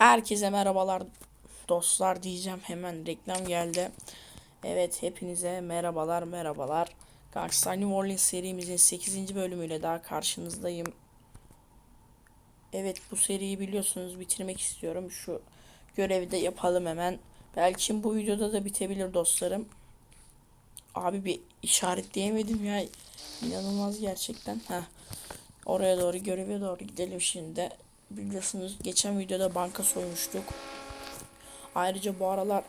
Herkese merhabalar dostlar diyeceğim hemen reklam geldi. Evet hepinize merhabalar merhabalar. Gangster New Orleans serimizin 8. bölümüyle daha karşınızdayım. Evet bu seriyi biliyorsunuz bitirmek istiyorum. Şu görevi de yapalım hemen. Belki bu videoda da bitebilir dostlarım. Abi bir işaretleyemedim ya. İnanılmaz gerçekten. Heh. Oraya doğru göreve doğru gidelim şimdi. Biliyorsunuz geçen videoda banka soymuştuk. Ayrıca bu aralar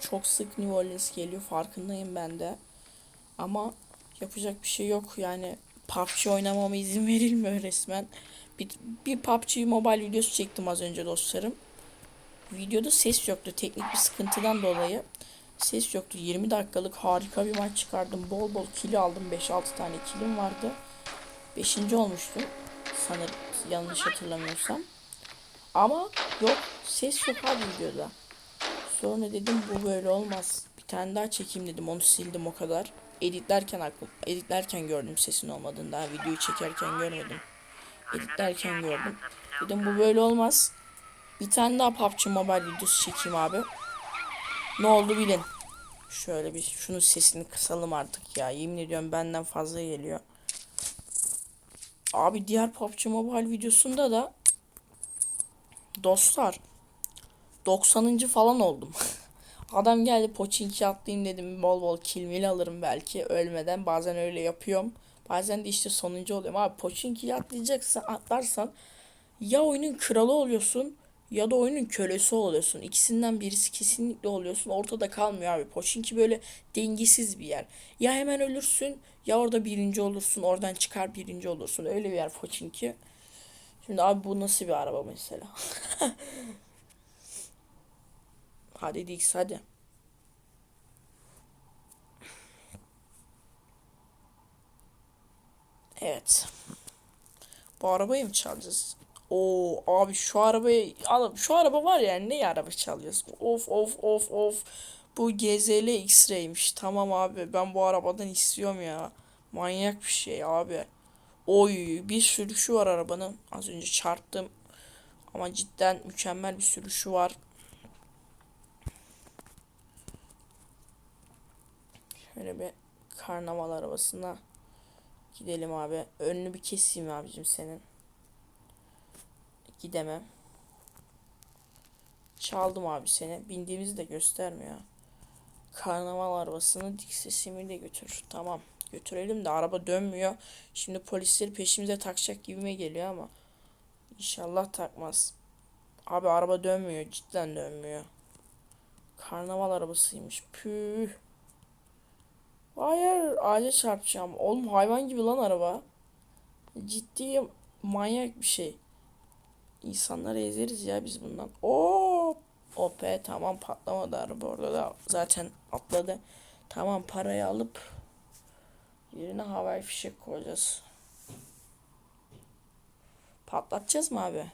çok sık New Orleans geliyor farkındayım ben de. Ama yapacak bir şey yok yani PUBG oynamama izin verilmiyor resmen. Bir, bir PUBG mobile videosu çektim az önce dostlarım. Videoda ses yoktu teknik bir sıkıntıdan dolayı. Ses yoktu. 20 dakikalık harika bir maç çıkardım. Bol bol kill aldım. 5-6 tane killim vardı. 5. olmuştum. Sanırım yanlış hatırlamıyorsam. Ama yok ses yok abi videoda. Sonra dedim bu böyle olmaz. Bir tane daha çekeyim dedim. Onu sildim o kadar. Editlerken aklım, editlerken gördüm sesin olmadığını. Daha videoyu çekerken görmedim. Editlerken gördüm. Dedim bu böyle olmaz. Bir tane daha PUBG Mobile videosu çekeyim abi. Ne oldu bilin. Şöyle bir şunun sesini kısalım artık ya. Yemin ediyorum benden fazla geliyor. Abi diğer PUBG Mobile videosunda da dostlar 90. falan oldum. Adam geldi poçinki atlayayım dedim bol bol kill alırım belki ölmeden bazen öyle yapıyorum. Bazen de işte sonuncu oluyorum. Abi poçinki atlayacaksın atlarsan ya oyunun kralı oluyorsun ya da oyunun kölesi oluyorsun. İkisinden birisi kesinlikle oluyorsun. Ortada kalmıyor abi. Poçinki böyle dengesiz bir yer. Ya hemen ölürsün ya orada birinci olursun. Oradan çıkar birinci olursun. Öyle bir yer Poçinki. Şimdi abi bu nasıl bir araba mesela? hadi Dix hadi. Evet. Bu arabayı mı çalacağız? Oo abi şu arabayı alıp şu araba var ya ne araba çalıyoruz? Of of of of. Bu GZL X-Ray'miş. Tamam abi ben bu arabadan istiyorum ya. Manyak bir şey abi. Oy bir sürüşü var arabanın. Az önce çarptım. Ama cidden mükemmel bir sürüşü var. Şöyle bir karnaval arabasına gidelim abi. Önünü bir keseyim abicim senin. Gidemem. Çaldım abi seni. Bindiğimizi de göstermiyor. Karnaval arabasını dik sesimi de götür. Tamam. Götürelim de araba dönmüyor. Şimdi polisleri peşimize takacak gibime geliyor ama. İnşallah takmaz. Abi araba dönmüyor. Cidden dönmüyor. Karnaval arabasıymış. Püh. Hayır ağaca çarpacağım. Oğlum hayvan gibi lan araba. Ciddi manyak bir şey. İnsanları ezeriz ya biz bundan. Oo, OP tamam patlamadı araba orada da zaten atladı. Tamam parayı alıp yerine havai fişek koyacağız. Patlatacağız mı abi?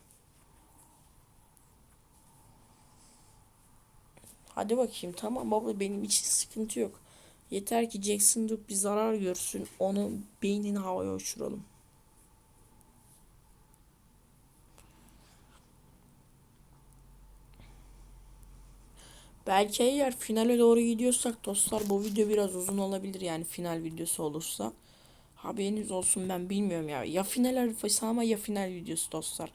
Hadi bakayım tamam baba benim için sıkıntı yok. Yeter ki Jackson Duke bir zarar görsün. Onun beynini havaya uçuralım. Belki eğer finale doğru gidiyorsak dostlar bu video biraz uzun olabilir yani final videosu olursa. Haberiniz olsun ben bilmiyorum ya. Ya final arifası ama ya final videosu dostlar.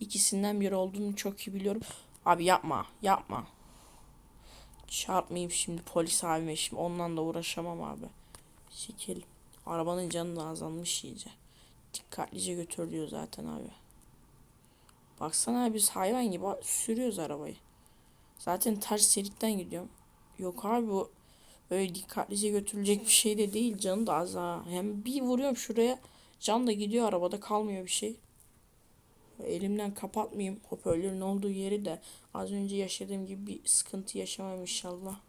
İkisinden biri olduğunu çok iyi biliyorum. Abi yapma yapma. Çarpmayayım şimdi polis abime şimdi ondan da uğraşamam abi. Çekelim. Arabanın canı da azalmış iyice. Dikkatlice götür zaten abi. Baksana biz hayvan gibi sürüyoruz arabayı. Zaten ters şeritten gidiyorum. Yok abi bu öyle dikkatlice götürülecek bir şey de değil. Canı da az ha. Hem bir vuruyorum şuraya. Can da gidiyor arabada kalmıyor bir şey. Elimden kapatmayayım hoparlörün olduğu yeri de az önce yaşadığım gibi bir sıkıntı yaşamam inşallah.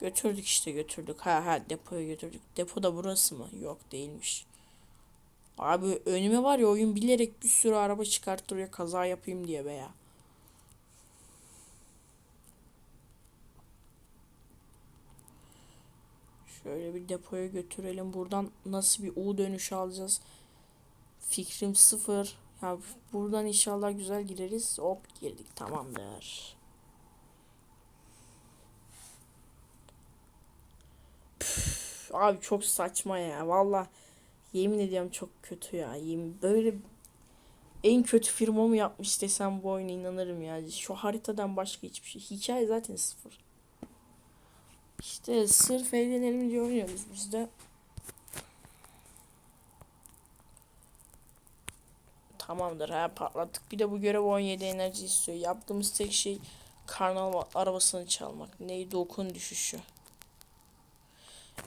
Götürdük işte götürdük. Ha ha depoya götürdük. Depo da burası mı? Yok değilmiş. Abi önüme var ya oyun bilerek bir sürü araba çıkarttırıyor kaza yapayım diye be ya. Şöyle bir depoya götürelim. Buradan nasıl bir U dönüşü alacağız? Fikrim sıfır. Ya buradan inşallah güzel gireriz. Hop girdik tamamdır. Abi çok saçma ya. Valla yemin ediyorum çok kötü ya. Yemin böyle en kötü firma mı yapmış desem bu oyuna inanırım ya. Şu haritadan başka hiçbir şey. Hikaye zaten sıfır. İşte sırf eğlenelim diye oynuyoruz biz de. Tamamdır ha patlattık. Bir de bu görev 17 enerji istiyor. Yaptığımız tek şey karnaval arabasını çalmak. Neydi okun düşüşü.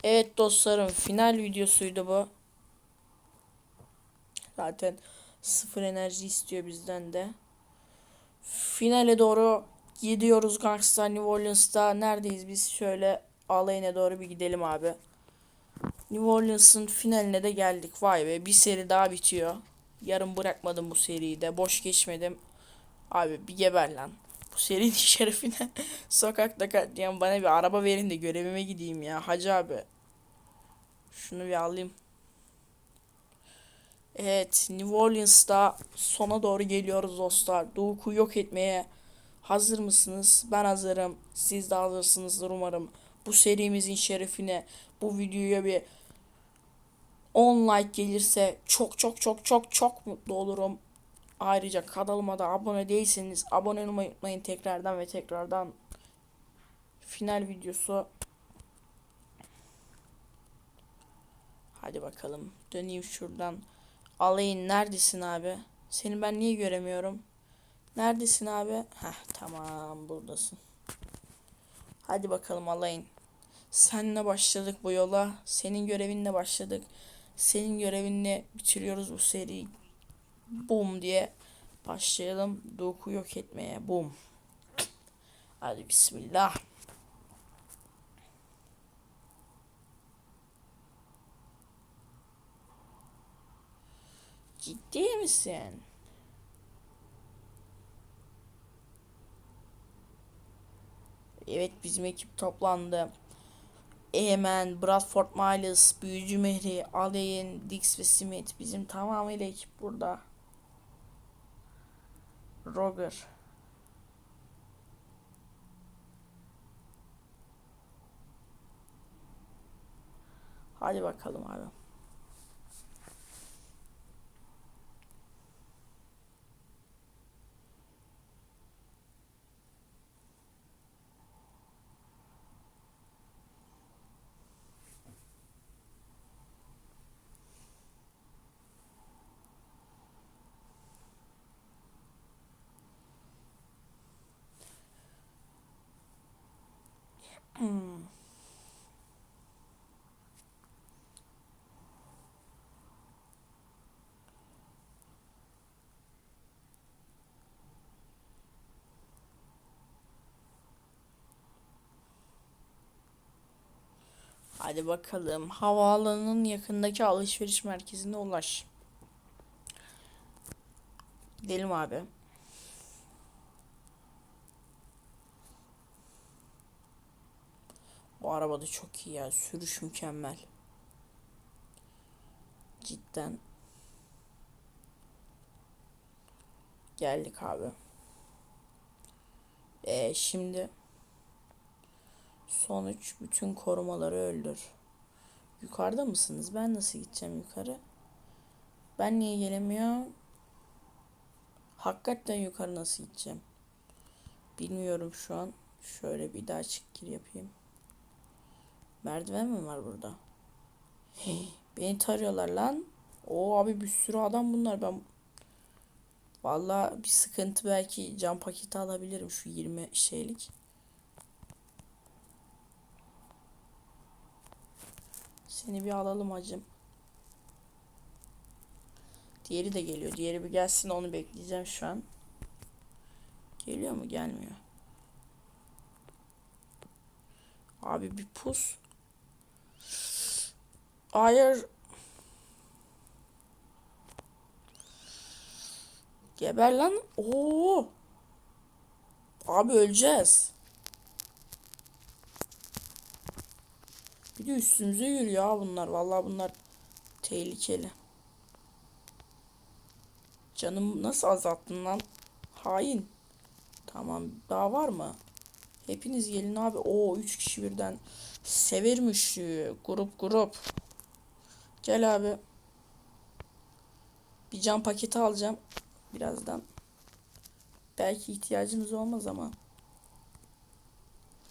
Evet dostlarım final videosuydu bu. Zaten sıfır enerji istiyor bizden de. Finale doğru gidiyoruz Gangstar New Orleans'ta. Neredeyiz biz? Şöyle alayına doğru bir gidelim abi. New Orleans'ın finaline de geldik. Vay be bir seri daha bitiyor. Yarım bırakmadım bu seriyi de. Boş geçmedim. Abi bir geber lan. Bu serinin şerefine sokakta katlayan bana bir araba verin de görevime gideyim ya. Hacı abi. Şunu bir alayım. Evet, New Orleans'ta sona doğru geliyoruz dostlar. Doğuku yok etmeye hazır mısınız? Ben hazırım. Siz de hazırsınızdır umarım. Bu serimizin şerefine bu videoya bir 10 like gelirse çok çok çok çok çok mutlu olurum. Ayrıca kanalıma da abone değilseniz abone olmayı unutmayın tekrardan ve tekrardan. Final videosu. Hadi bakalım. Döneyim şuradan. Alayın neredesin abi? Seni ben niye göremiyorum? Neredesin abi? Heh tamam buradasın. Hadi bakalım alayın. Seninle başladık bu yola. Senin görevinle başladık. Senin görevinle bitiriyoruz bu seriyi. Boom diye başlayalım. Doku yok etmeye. Boom. Hadi bismillah. Ciddi misin? Evet bizim ekip toplandı. Eman, Bradford Miles, Büyücü Mehri, Alain, Dix ve Smith. Bizim tamamıyla ekip burada. Roger. Hadi bakalım abi. Hmm. Hadi bakalım. Havaalanının yakındaki alışveriş merkezine ulaş. Gidelim abi. Bu araba da çok iyi ya. Sürüş mükemmel. Cidden. Geldik abi. Ee, şimdi sonuç bütün korumaları öldür. Yukarıda mısınız? Ben nasıl gideceğim yukarı? Ben niye gelemiyorum? Hakikaten yukarı nasıl gideceğim? Bilmiyorum şu an. Şöyle bir daha çık gir yapayım. Merdiven mi var burada? beni tarıyorlar lan. O abi bir sürü adam bunlar. Ben Vallahi bir sıkıntı belki cam paketi alabilirim şu 20 şeylik. Seni bir alalım hacım. Diğeri de geliyor. Diğeri bir gelsin onu bekleyeceğim şu an. Geliyor mu? Gelmiyor. Abi bir pus. Hayır. Geber lan. Oo. Abi öleceğiz. Bir de üstümüze yürüyor ha bunlar. Vallahi bunlar tehlikeli. Canım nasıl azalttın lan? Hain. Tamam. Daha var mı? Hepiniz gelin abi. Oo 3 kişi birden. Severmiş. Grup grup. Gel abi. Bir cam paketi alacağım. Birazdan. Belki ihtiyacınız olmaz ama.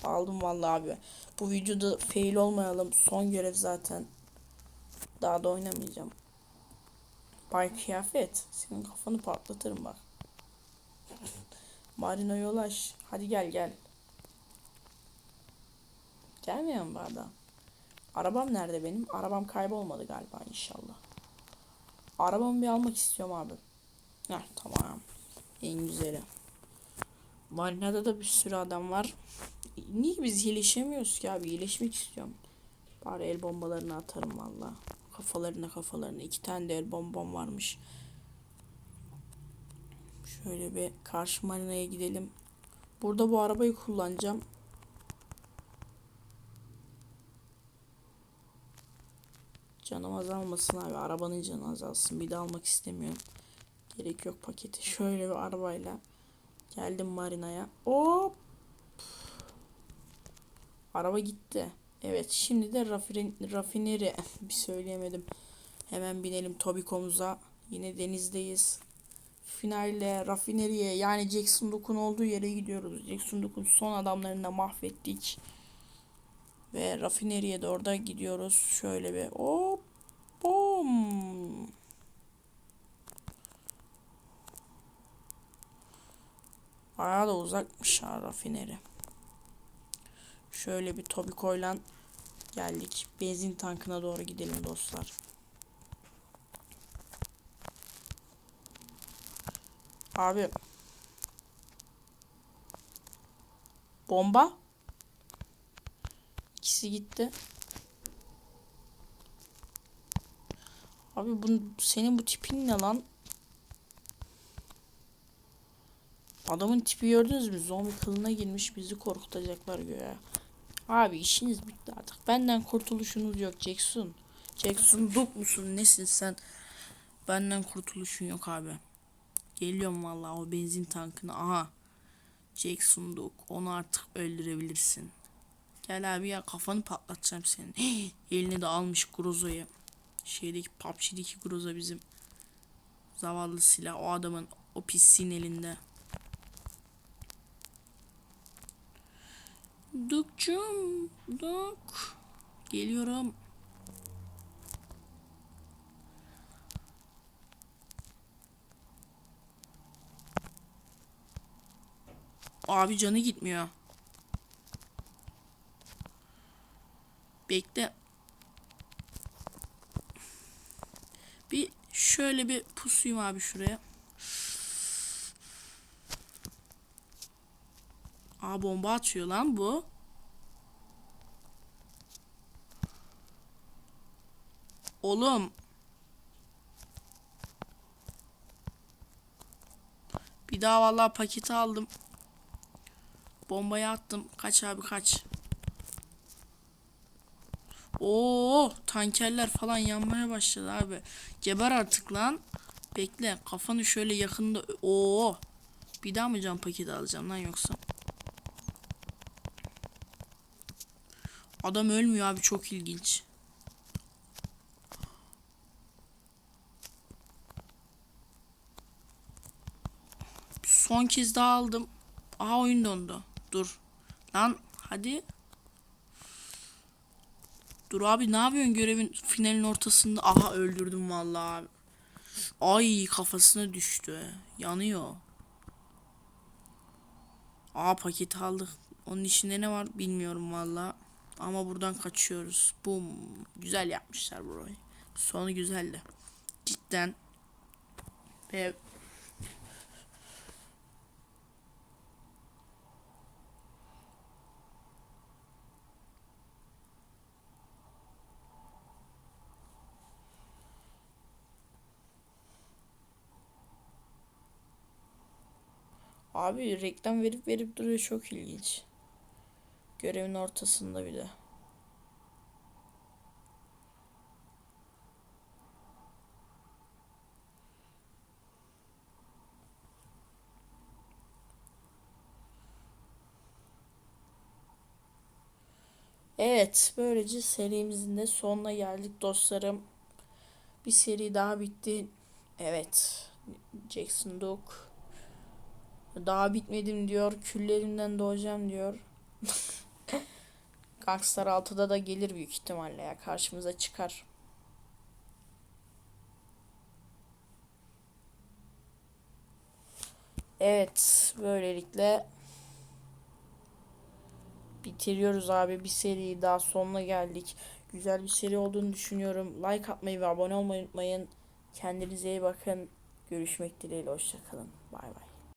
Aldım vallahi abi. Bu videoda fail olmayalım. Son görev zaten. Daha da oynamayacağım. Bay kıyafet. Senin kafanı patlatırım bak. Marina yolaş. Hadi gel gel. Gelmiyor mu bu adam? Arabam nerede benim? Arabam kaybolmadı galiba inşallah. Arabamı bir almak istiyorum abi. Heh tamam. En güzeli. Marina'da da bir sürü adam var. Niye biz iyileşemiyoruz ki abi? İyileşmek istiyorum. Bari el bombalarını atarım valla. Kafalarına kafalarına. iki tane de el bombam varmış. Şöyle bir karşı marinaya gidelim. Burada bu arabayı kullanacağım. Canım azalmasın abi. Arabanın canı azalsın. Bir de almak istemiyorum. Gerek yok paketi. Şöyle bir arabayla geldim marinaya. Hop. Araba gitti. Evet şimdi de rafin, rafineri bir söyleyemedim. Hemen binelim Tobico'muza. Yine denizdeyiz. Finalle rafineriye yani Jackson Duke'un olduğu yere gidiyoruz. Jackson Duke'un son adamlarını da mahvettik. Ve rafineriye de orada gidiyoruz. Şöyle bir hop bom. Bayağı da uzakmış ha rafineri. Şöyle bir Tobico'yla geldik. Benzin tankına doğru gidelim dostlar. Abi. Bomba. İkisi gitti. Abi bu senin bu tipin ne lan? Adamın tipi gördünüz mü? Zombi kılına girmiş bizi korkutacaklar göğe. Abi işiniz bitti artık. Benden kurtuluşunuz yok Jackson. Jackson duk musun? Nesin sen? Benden kurtuluşun yok abi. Geliyorum vallahi o benzin tankına. Aha. Jackson Duk. Onu artık öldürebilirsin. Gel abi ya kafanı patlatacağım senin. Elini de almış Grozo'yu. Şeydeki PUBG'deki Groza bizim. Zavallı silah o adamın o pisliğin elinde. Dukçum. Duk. Geliyorum. Abi canı gitmiyor. Bekle. Bir şöyle bir pusuyum abi şuraya. Aa bomba atıyor lan bu. Oğlum. Bir daha vallahi paketi aldım. Bombayı attım. Kaç abi kaç. Oo tankerler falan yanmaya başladı abi. Geber artık lan. Bekle kafanı şöyle yakında. Oo. Bir daha mı can paketi alacağım lan yoksa? Adam ölmüyor abi çok ilginç. Son kez daha aldım. Aha oyun dondu. Dur. Lan hadi. Dur abi ne yapıyorsun görevin finalin ortasında? Aha öldürdüm vallahi abi. Ay kafasına düştü. Yanıyor. Aa paketi aldık. Onun içinde ne var bilmiyorum valla. Ama buradan kaçıyoruz. Bum. Güzel yapmışlar burayı. Sonu güzeldi. Cidden. Ve Abi reklam verip verip duruyor çok ilginç. Görevin ortasında bir de. Evet, böylece serimizin de sonuna geldik dostlarım. Bir seri daha bitti. Evet, Jackson Dog daha bitmedim diyor. Küllerimden doğacağım diyor. Gangstar 6'da da gelir büyük ihtimalle ya. Karşımıza çıkar. Evet, böylelikle bitiriyoruz abi. Bir seri daha sonuna geldik. Güzel bir seri olduğunu düşünüyorum. Like atmayı ve abone olmayı unutmayın. Kendinize iyi bakın. Görüşmek dileğiyle. Hoşçakalın. Bay bay.